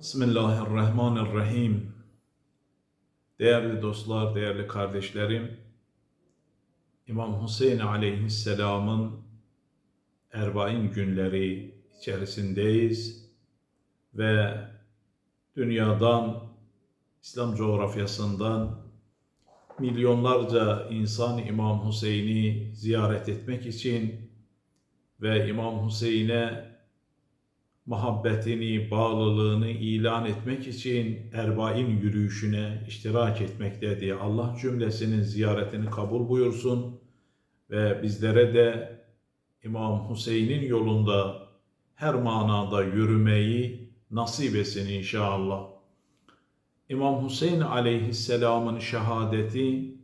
Bismillahirrahmanirrahim. Değerli dostlar, değerli kardeşlerim, İmam Hüseyin aleyhisselamın Erbain günleri içerisindeyiz ve dünyadan, İslam coğrafyasından milyonlarca insan İmam Hüseyin'i ziyaret etmek için ve İmam Hüseyin'e muhabbetini, bağlılığını ilan etmek için Erbain yürüyüşüne iştirak etmekte diye Allah cümlesinin ziyaretini kabul buyursun ve bizlere de İmam Hüseyin'in yolunda her manada yürümeyi nasip etsin inşallah. İmam Hüseyin aleyhisselamın şehadeti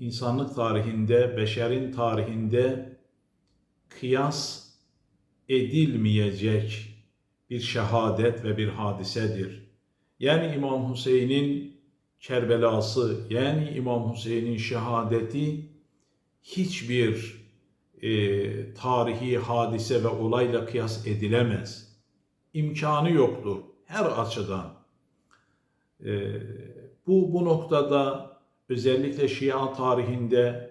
insanlık tarihinde, beşerin tarihinde kıyas edilmeyecek bir şehadet ve bir hadisedir. Yani İmam Hüseyin'in Kerbelası, yani İmam Hüseyin'in şehadeti hiçbir e, tarihi hadise ve olayla kıyas edilemez. İmkanı yoktur her açıdan. E, bu bu noktada özellikle Şia tarihinde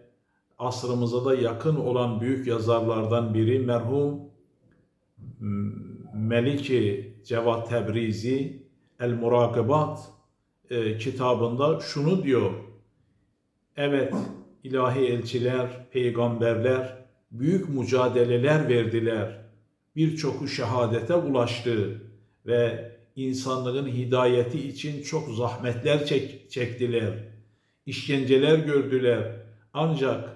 asrımıza da yakın olan büyük yazarlardan biri merhum Meliki Cevat Tebrizi El Murakabat e, kitabında şunu diyor. Evet ilahi elçiler, peygamberler büyük mücadeleler verdiler. Birçoku şehadete ulaştı ve insanlığın hidayeti için çok zahmetler çek, çektiler. İşkenceler gördüler. Ancak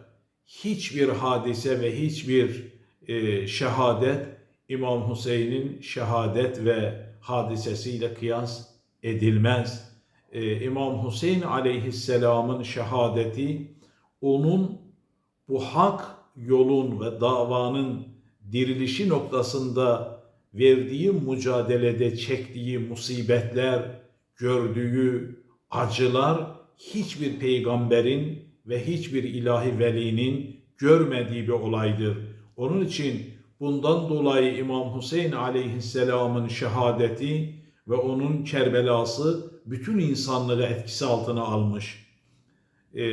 hiçbir hadise ve hiçbir e, şehadet İmam Hüseyin'in şehadet ve hadisesiyle kıyas edilmez. Ee, İmam Hüseyin aleyhisselamın şehadeti onun bu hak yolun ve davanın dirilişi noktasında verdiği mücadelede çektiği musibetler, gördüğü acılar hiçbir peygamberin ve hiçbir ilahi velinin görmediği bir olaydır. Onun için Bundan dolayı İmam Hüseyin aleyhisselamın şehadeti ve onun Kerbelası bütün insanlığı etkisi altına almış. Ee,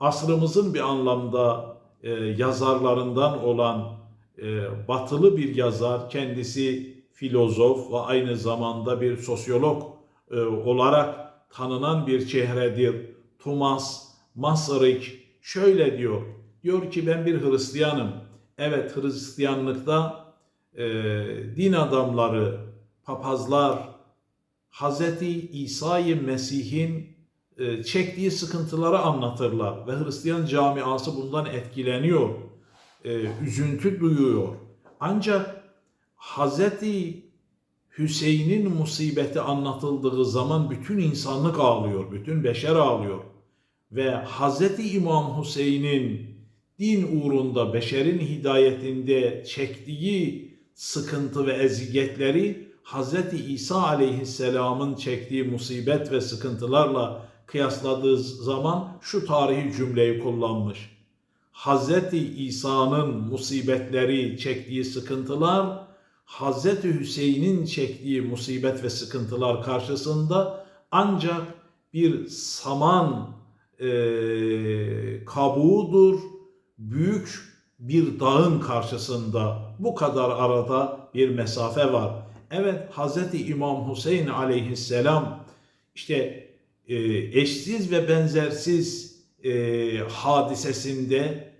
asrımızın bir anlamda e, yazarlarından olan e, batılı bir yazar, kendisi filozof ve aynı zamanda bir sosyolog e, olarak tanınan bir çehredir. Thomas Masaryk şöyle diyor, diyor ki ben bir Hristiyanım Evet Hristiyanlıkta e, din adamları, papazlar Hazreti İsa'yı Mesih'in e, çektiği sıkıntıları anlatırlar ve Hristiyan camiası bundan etkileniyor, e, üzüntü duyuyor. Ancak Hazreti Hüseyin'in musibeti anlatıldığı zaman bütün insanlık ağlıyor, bütün beşer ağlıyor. Ve Hazreti İmam Hüseyin'in din uğrunda beşerin hidayetinde çektiği sıkıntı ve eziyetleri Hz. İsa aleyhisselamın çektiği musibet ve sıkıntılarla kıyasladığı zaman şu tarihi cümleyi kullanmış. Hz. İsa'nın musibetleri, çektiği sıkıntılar, Hz. Hüseyin'in çektiği musibet ve sıkıntılar karşısında ancak bir saman e, kabuğudur, büyük bir dağın karşısında bu kadar arada bir mesafe var. Evet Hz. İmam Hüseyin aleyhisselam işte e, eşsiz ve benzersiz e, hadisesinde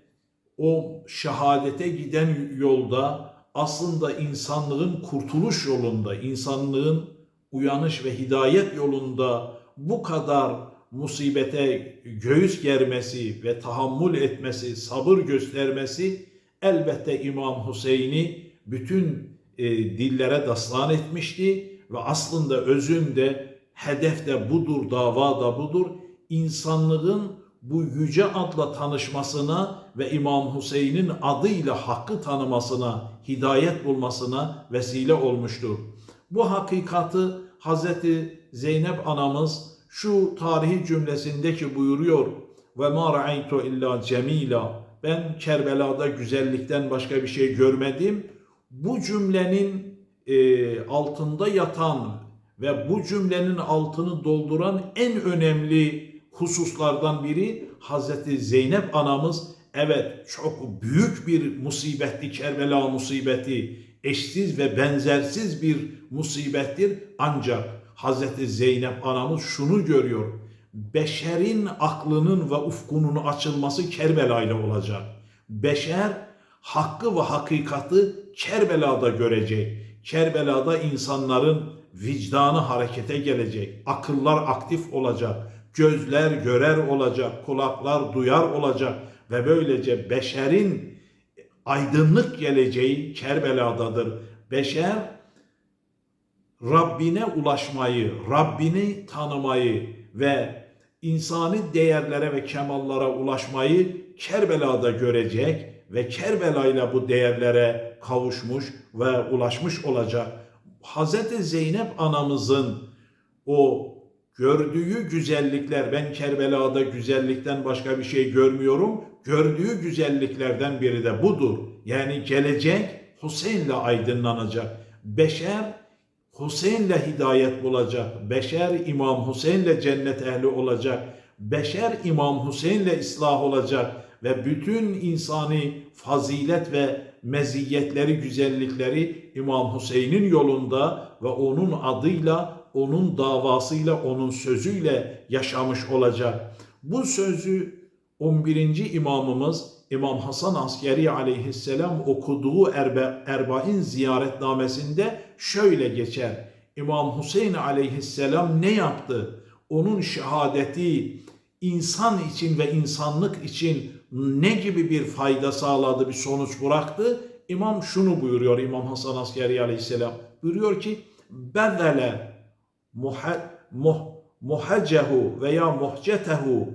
o şehadete giden yolda aslında insanlığın kurtuluş yolunda, insanlığın uyanış ve hidayet yolunda bu kadar musibete göğüs germesi ve tahammül etmesi, sabır göstermesi elbette İmam Hüseyin'i bütün e, dillere dastan etmişti ve aslında özünde hedef de budur, dava da budur. İnsanlığın bu yüce adla tanışmasına ve İmam Hüseyin'in adıyla hakkı tanımasına, hidayet bulmasına vesile olmuştur. Bu hakikati Hazreti Zeynep anamız şu tarihi cümlesindeki buyuruyor ve ma ra'aytu illa cemila ben Kerbela'da güzellikten başka bir şey görmedim. Bu cümlenin e, altında yatan ve bu cümlenin altını dolduran en önemli hususlardan biri Hazreti Zeynep anamız evet çok büyük bir musibetti Kerbela musibeti eşsiz ve benzersiz bir musibettir ancak Hazreti Zeynep anamız şunu görüyor. Beşerin aklının ve ufkunun açılması Kerbela ile olacak. Beşer hakkı ve hakikati Kerbela'da görecek. Kerbela'da insanların vicdanı harekete gelecek. Akıllar aktif olacak. Gözler görer olacak, kulaklar duyar olacak. Ve böylece beşerin aydınlık geleceği Kerbela'dadır. Beşer Rabbine ulaşmayı, Rabbini tanımayı ve insani değerlere ve kemallara ulaşmayı Kerbela'da görecek ve Kerbela ile bu değerlere kavuşmuş ve ulaşmış olacak. Hazreti Zeynep anamızın o gördüğü güzellikler ben Kerbela'da güzellikten başka bir şey görmüyorum. Gördüğü güzelliklerden biri de budur. Yani gelecek Hüseyin'le aydınlanacak. Beşer Hüseyin'le hidayet bulacak. Beşer İmam Hüseyin'le cennet ehli olacak. Beşer İmam Hüseyin'le ıslah olacak ve bütün insani fazilet ve meziyetleri, güzellikleri İmam Hüseyin'in yolunda ve onun adıyla onun davasıyla, onun sözüyle yaşamış olacak. Bu sözü 11. imamımız İmam Hasan Askeri aleyhisselam okuduğu Erbe, Erbain ziyaretnamesinde şöyle geçer. İmam Hüseyin aleyhisselam ne yaptı? Onun şehadeti insan için ve insanlık için ne gibi bir fayda sağladı, bir sonuç bıraktı? İmam şunu buyuruyor İmam Hasan Askeri aleyhisselam. Buyuruyor ki, Bezele muhacehu veya muhcetehu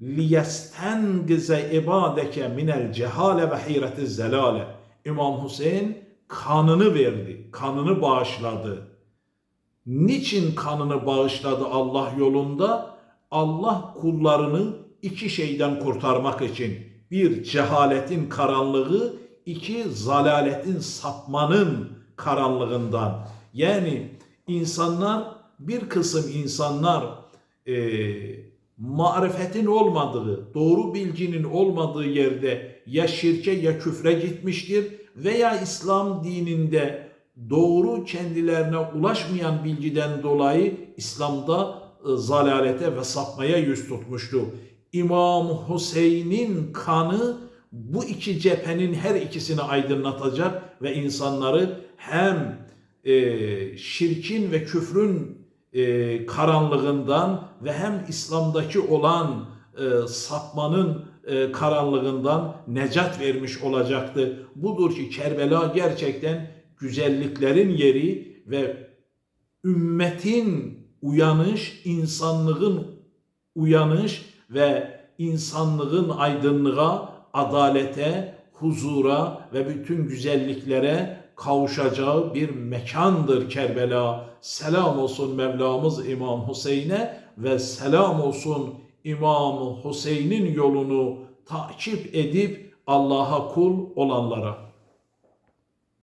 liyestengize ibadeke minel cehale ve hireti zelale. İmam Hüseyin kanını verdi, kanını bağışladı. Niçin kanını bağışladı Allah yolunda? Allah kullarını iki şeyden kurtarmak için. Bir, cehaletin karanlığı, iki, zalaletin sapmanın karanlığından. Yani insanlar bir kısım insanlar e, marifetin olmadığı, doğru bilginin olmadığı yerde ya şirke ya küfre gitmiştir veya İslam dininde doğru kendilerine ulaşmayan bilgiden dolayı İslam'da e, zalalete ve sapmaya yüz tutmuştu. İmam Hüseyin'in kanı bu iki cephenin her ikisini aydınlatacak ve insanları hem e, şirkin ve küfrün e, karanlığından ve hem İslam'daki olan e, sapmanın e, karanlığından necat vermiş olacaktı. Budur ki Kerbela gerçekten güzelliklerin yeri ve ümmetin uyanış, insanlığın uyanış ve insanlığın aydınlığa, adalete, huzura ve bütün güzelliklere kavuşacağı bir mekandır Kerbela. Selam olsun Mevlamız İmam Hüseyin'e ve selam olsun İmam Hüseyin'in yolunu takip edip Allah'a kul olanlara.